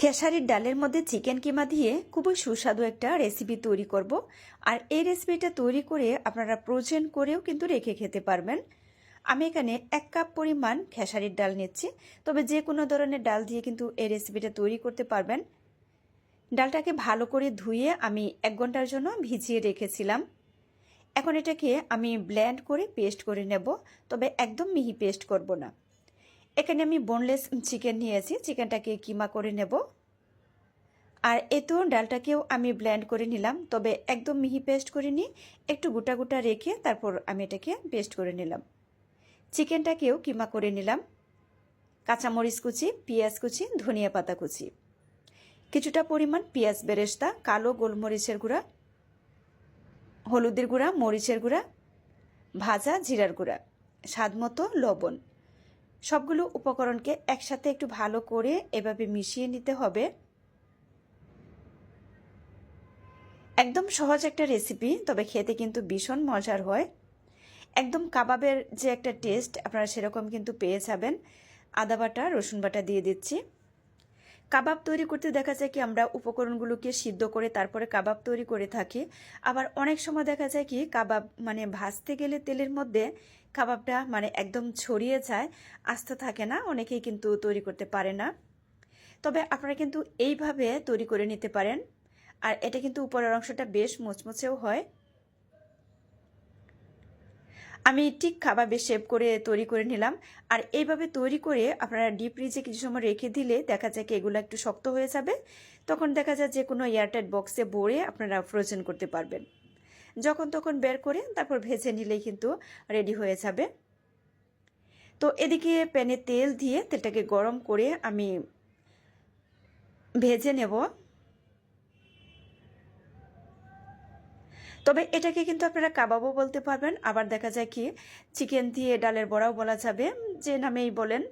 খেসারির ডালের মধ্যে চিকেন কিমা দিয়ে খুবই সুস্বাদু একটা রেসিপি তৈরি করব। আর এই রেসিপিটা তৈরি করে আপনারা প্রোজেন করেও কিন্তু রেখে খেতে পারবেন। আমি এখানে এক কাপ পরিমাণ খেসারির ডাল নিচ্ছি। তবে যে কোনো ধরনের ডাল দিয়ে কিন্তু এই রেসিপিটা তৈরি করতে পারবেন। ডালটাকে ভালো করে ধুয়ে আমি এক ঘণ্টার জন্য ভিজিয়ে রেখেছিলাম। এখন এটাকে আমি ব্ল্যান্ড করে পেস্ট করে নেব। তবে একদম মিহি পেস্ট করব না। এখানে আমি বোনলেস চিকেন নিয়েছি। চিকেনটাকে কিমা করে নেব। আর এতো ডালটাকেও আমি ব্লেন্ড করে নিলাম, তবে একদম মিহি পেস্ট করে নিই একটু গোটা গোটা রেখে তারপর আমি এটাকে পেস্ট করে নিলাম। চিকেনটাকেও কিমা করে নিলাম। কাঁচামরিচ কুচি, পেঁয়াজ কুচি, ধনিয়া পাতা কুচি। কিছুটা পরিমাণ পেঁয়াজ বেরেস্তা, কালো গোলমরিচের গুঁড়া, হলুদের গুঁড়া, মরিচের গুঁড়া, ভাজা জিরার গুঁড়া স্বাদ মতো লবণ। সবগুলো উপকরণকে একসাথে একটু ভালো করে এভাবে মিশিয়ে নিতে হবে। একদম সহজ একটা রেসিপি তবে খেতে কিন্তু ভীষণ মজার হয়। একদম কাবাবের যে একটা টেস্ট আপনারা সেরকম কিন্তু পেয়ে যাবেন। আদা বাটা, রসুন বাটা দিয়ে দিচ্ছি। কাবাব তৈরি করতে দেখা যায় কি আমরা উপকরণগুলোকে সিদ্ধ করে তারপরে কাবাব তৈরি করে থাকি। আবার অনেক সময় দেখা যায় কি কাবাব মানে ভাজতে গেলে তেলের মধ্যে কাবাবটা মানে একদম ছড়িয়ে যায়, আস্ত থাকে না, অনেকেই কিন্তু তৈরি করতে পারে না। তবে আপনারা কিন্তু এইভাবে তৈরি করে নিতে পারেন। আর এটা কিন্তু উপরের অংশটা বেশ মুচমুচেও হয়। আমি ঠিক খাবাবে শেপ করে তৈরি করে নিলাম। আর এইভাবে তৈরি করে আপনারা ডিপ ফ্রিজে কিছু সময় রেখে দিলে দেখা যায় কি এগুলো একটু শক্ত হয়ে যাবে। তখন দেখা যায় যে কোনো এয়ারটাইট বক্সে ভরে আপনারা ফ্রোজেন করতে পারবেন। যখন তখন বের করে তারপর ভেজে নিলেই কিন্তু রেডি হয়ে যাবে। তো এদিকে প্যানে তেল দিয়ে তেলটাকে গরম করে আমি ভেজে নেব। তবে এটাকে কিন্তু আপনারা কাবাবও বলতে পারবেন। আবার দেখা যায় কি, চিকেন দিয়ে ডালের বড়াও বলা যাবে, যে নামেই বলেন।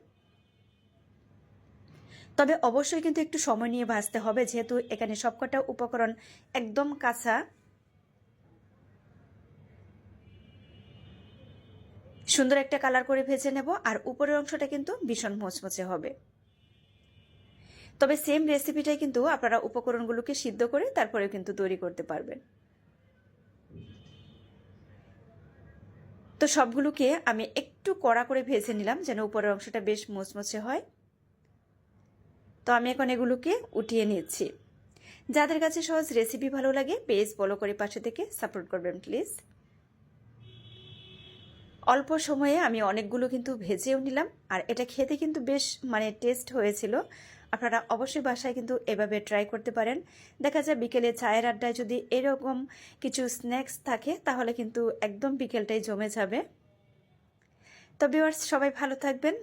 তবে অবশ্যই কিন্তু একটু সময় নিয়ে ভাজতে হবে, যেহেতু এখানে সবকটা উপকরণ একদম কাঁচা। সুন্দর একটা কালার করে ভেজে নেব, আর উপরের অংশটা কিন্তু ভীষণ মোচমোচে হবে। তবে সেম রেসিপিটাই কিন্তু আপনারা উপকরণগুলোকে সিদ্ধ করে তারপরে কিন্তু তৈরি করতে পারবেন। তো সবগুলোকে আমি একটু কড়া করে ভেজে নিলাম যেন উপরের অংশটা বেশ মুচমুচে হয়। তো আমি এখন এগুলোকে উঠিয়ে নিচ্ছি যাদের কাছে সহজ রেসিপি ভালো লাগে পেজ ফলো করে পাশে থেকে সাপোর্ট করবেন প্লিজ অল্প সময়ে আমি অনেকগুলো কিন্তু ভেজেও নিলাম। আর এটা খেতে কিন্তু বেশ মানে টেস্ট হয়েছিল। আপনারা অবশ্যই বাসায় কিন্তু এভাবে ট্রাই করতে পারেন। দেখা যায় বিকেলে চায়ের আড্ডায় যদি এরকম কিছু স্ন্যাক্স থাকে, তাহলে কিন্তু একদম বিকেলটাই জমে যাবে। তবে সবাই ভালো থাকবেন।